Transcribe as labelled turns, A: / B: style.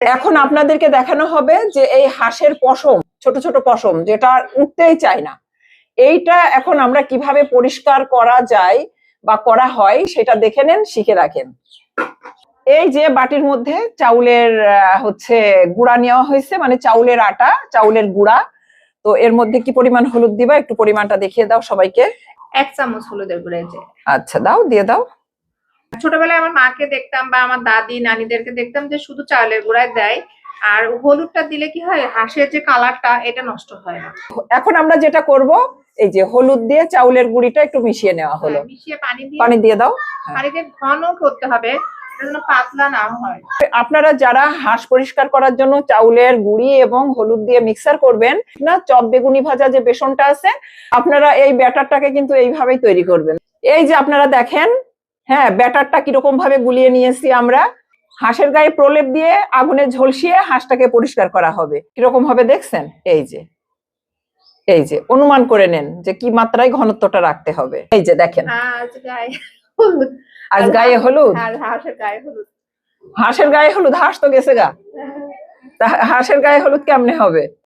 A: এখন আপনাদেরকে দেখানো হবে যে এই হাঁসের পশম ছোট ছোট পশম যেটা উঠতেই চায় না। এইটা এখন আমরা কীভাবে পরিষ্কার করা যায় বা করা হয় সেটা দেখে নেন শিখে রাখেন। এই যে বাটির মধ্যে চাউলের হচ্ছে গুঁড়া নেওয়া হয়েছে মানে চাউলের আটা চাউলের গুঁড়া। তো এর মধ্যে কি পরিমাণ হলুদ দিবা? একটু পরিমাণটা দেখিয়ে দাও সবাইকে।
B: এক চামচ হলুদের গুঁড়ো
A: আচ্ছা দাও দিয়ে দাও।
B: ছোটবেলায় আমার মাকে দেখতাম বা আমার দাদি নানিদেরকে দেখতাম যে শুধু চালের গুঁড়ায় দেয় আর হলুদটা দিলে কি হয় হাঁসের যে কালারটা এটা নষ্ট হয় না।
A: এখন আমরা যেটা করব এই যে হলুদ দিয়ে চাউলের গুঁড়িটা একটু মিশিয়ে নেওয়া হলো।
B: হ্যাঁ, মিশিয়ে পানি দিয়ে
A: পানি দিয়ে দাও।
B: পানি দিয়ে ঘন করতে হবে পাতলা না হয়।
A: আপনারা যারা হাঁস পরিষ্কার করার জন্য চাউলের গুঁড়ি এবং হলুদ দিয়ে মিক্সার করবেন না চপ বেগুনি ভাজা যে বেসনটা আছে আপনারা এই ব্যাটারটাকে কিন্তু এইভাবেই তৈরি করবেন। এই যে আপনারা দেখেন হ্যাঁ ব্যাটারটা কীরকম ভাবে গুলিয়ে নিয়েছি আমরা? হাঁসের গায়ে প্রলেপ দিয়ে আগুনে ঝলসিয়ে হাঁসটাকে পরিষ্কার করা হবে। কীরকম ভাবে দেখছেন? এই যে এই যে অনুমান করে নেন যে কি মাত্রায় ঘনত্বটা রাখতে হবে। এই যে দেখেন।
B: আজ গায়ে হলুদ।
A: আজ গায়ে হলুদ?
B: হাঁসের গায়ে হলুদ।
A: হাঁসের গায়ে হলুদ? হাঁস তো গেছে গা। তা হাঁসের গায়ে হলুদ কেমনে হবে?